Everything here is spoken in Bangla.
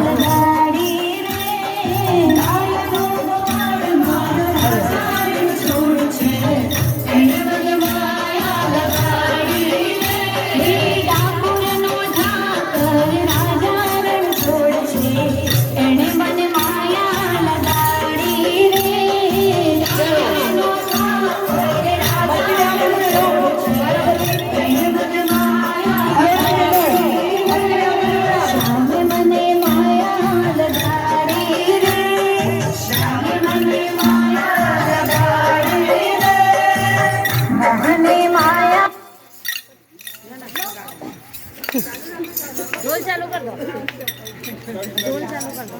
Thank you. মোহনে মায়া ঢোল চালু কর দাও ঢোল চালু কর দাও